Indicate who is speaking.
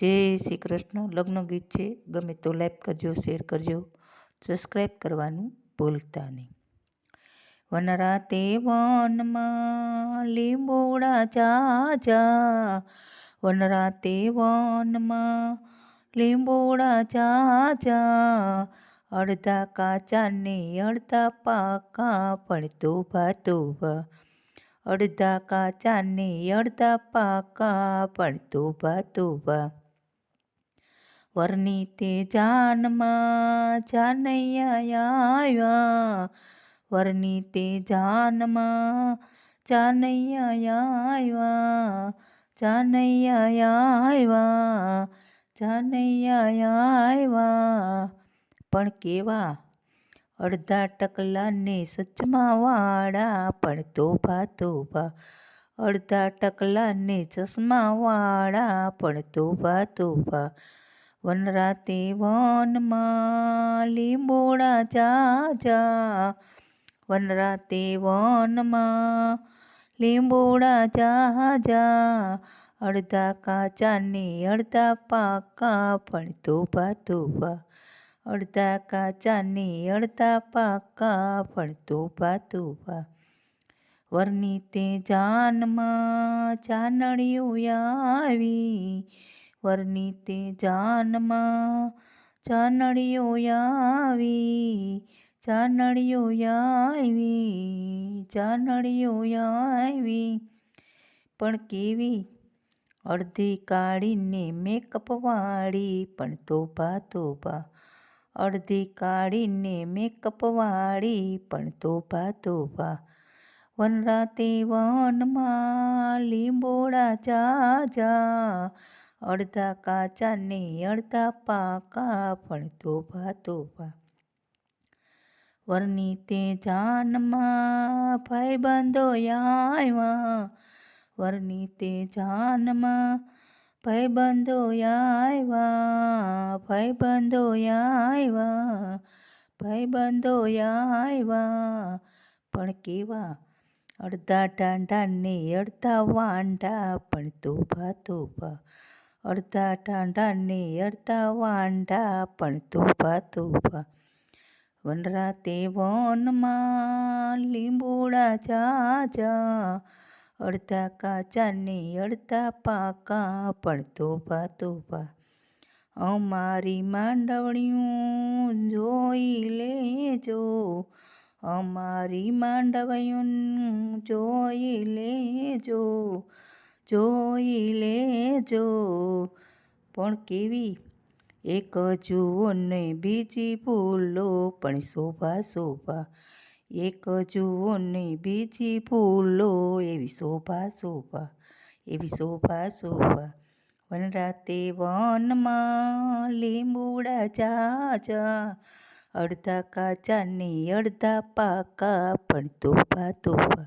Speaker 1: જય શ્રી કૃષ્ણ. લગ્ન ગીત છે. ગમે તો લાઈક કરજો, શેર કરજો. સબસ્ક્રાઈબ કરવાનું ભૂલતા નહીં. વનરાતે વનમાં લીંબોડા જાજા વનરાતે વનમાં લીંબોડા ચાચા. અડધા કાચા ને અડધા પાકા પણ ભાતો તોભા અડધા કાચા ને અડધા પાકા પણ ભાતો તોભા વરની જાનમાં જાનૈયા આવ્યા વરની જાનમાં જાનૈયા આવ્યા જાનૈયા આવ્યા જાનૈયા આવ્યા પણ કેવા? અડધા ટકલાને સચમા વાળા પણ તોભા તોભા અડધા ટકલાને ચશ્મા વાળા પણ તોભા તોભા વનરાતે વનમાં લીંબોડા ચાચા વનરાતે વનમાં લીંબોડા ચાચા અડધા કાચા ને અડધા પાકા પણ તોભા તોભા અડધા કાચા ને અડધા પાકા પણ તોભા તોભા વરની તે જાનમાં ચાનડિયું આવી. વરની તે જાનમાં ચાનડીઓ આવી ચાનડીઓ આવી ચાનડીઓ આવી. પણ કેવી? અડધી કાઢીને મેકઅપ વાળી, પણ તોભા તોબા અડધી કાઢીને મેકઅપ વાળી, પણ તોભા તોબા વનરાતે વનમાં લીંબોડા જાજા અડધા કાચા ને અડધા પાકા પણ તોભા તોભા વરની તે જાનમાં ભાઈ બંધો આવ્યા વરની તે જાનમાં ભાઈ બંધો આવ્યા ભાઈ બંધો આવ્યા ભાઈ પણ કેવા? અડધા ટાંડા ને અડધા વાંડા પણ તોભા તોભા અડધા ટાંડા ને અડધા વાંડા પણ તોભા તોભા વનરાતે વનમાં લીંબોડા જાજા અડધા કાચા ને અડધા પાકા, પણ તોભા તોભા અમારી માંડવણીયું જોઈ લેજો, અમારી માંડવયું જોઈ લેજો. જોઈ લેજો. પણ કેવી? એક જુઓ ને બીજી ભૂલો, પણ શોભા શોભા. એક જુઓ ને બીજી ભૂલો, એવી શોભા શોભા, એવી શોભા શોભા. વનરાતે વનમાં લીંબુડા જાજા, અડધા કાચા ને અડધા પાકા, પણ તોભા તોભા